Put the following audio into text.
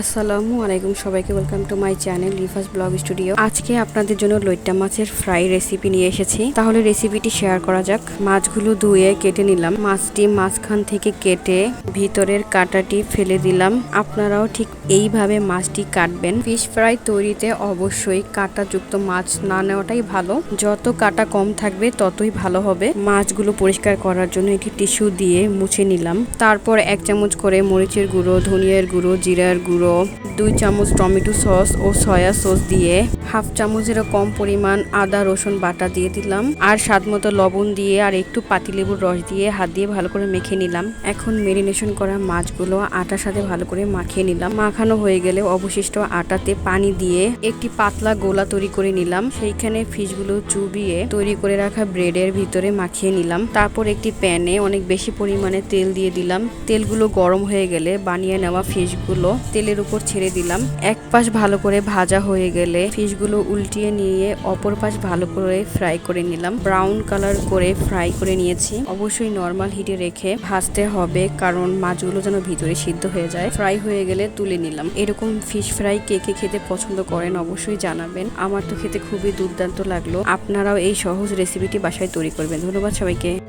আসসালামু আলাইকুম সবাইকে welcome to my channel Rifas vlog studio আজকে আপনাদের জন্য লইট্টা মাছের ফ্রাই রেসিপি নিয়ে এসেছি। তাহলে রেসিপিটি শেয়ার করা যাক। মাছগুলো ধুয়ে কেটে নিলাম। মাছটি মাঝখান থেকে কেটে ভিতরের কাঁটাটি ফেলে দিলাম। আপনারাও ঠিক এইভাবে মাছটি কাটবেন। ফিশ ফ্রাই তৈরিতে অবশ্যই কাঁটাযুক্ত মাছ না নেওয়াটাই ভালো। যত কাঁটা কম থাকবে, ততই ভালো হবে। মাছগুলো পরিষ্কার করার জন্য একটি টিস্যু দিয়ে মুছে নিলাম। তারপর এক চামচ করে মরিচের গুঁড়ো, ধনিয়ার গুঁড়ো, জিরার গুঁড়ো rule দুই চামচ টমেটো সস ও সয়া সস দিয়ে হাফ চামচেরও কম পরিমাণ আদা, রসুন বাটা দিয়ে দিলাম। আর স্বাদ মতো লবণ দিয়ে আর একটু পাতিলেবুর রস দিয়ে হাত দিয়ে ভালো করে মেখে নিলাম। এখন মেরিনেশন করা মাছগুলো আটার সাথে ভালো করে মাখিয়ে নিলাম। মাখানো হয়ে গেলে অবশিষ্ট আটাতে পানি দিয়ে একটি পাতলা গোলা তৈরি করে নিলাম। সেইখানে ফিশগুলো চুবিয়ে তৈরি করে রাখা ব্রেডের ভিতরে মাখিয়ে নিলাম। তারপর একটি প্যানে অনেক বেশি পরিমাণে তেল দিয়ে দিলাম। তেলগুলো গরম হয়ে গেলে বানিয়ে নেওয়া ফিশগুলো তেলের উপর ছেড়ে দিলাম। এক পাশ ভালো করে ভাজা হয়ে গেলে ফিশগুলো উল্টিয়ে নিয়ে অপর পাশ ভালো করে ফ্রাই করে নিলাম। ব্রাউন কালার করে ফ্রাই করে নিয়েছি। অবশ্যই নর্মাল হিটে রেখে ভাজতে হবে কারণ মাছগুলো যেন ভিতরে সিদ্ধ হয়ে যায়। ফ্রাই হয়ে গেলে তুলে নিলাম। এরকম ফিশ ফ্রাই কে কে খেতে পছন্দ করেন অবশ্যই জানাবেন। আমার তো খেতে খুবই দুর্দান্ত লাগল। আপনারাও এই সহজ রেসিপিটি বাসায় তৈরি করবেন। ধন্যবাদ সবাইকে।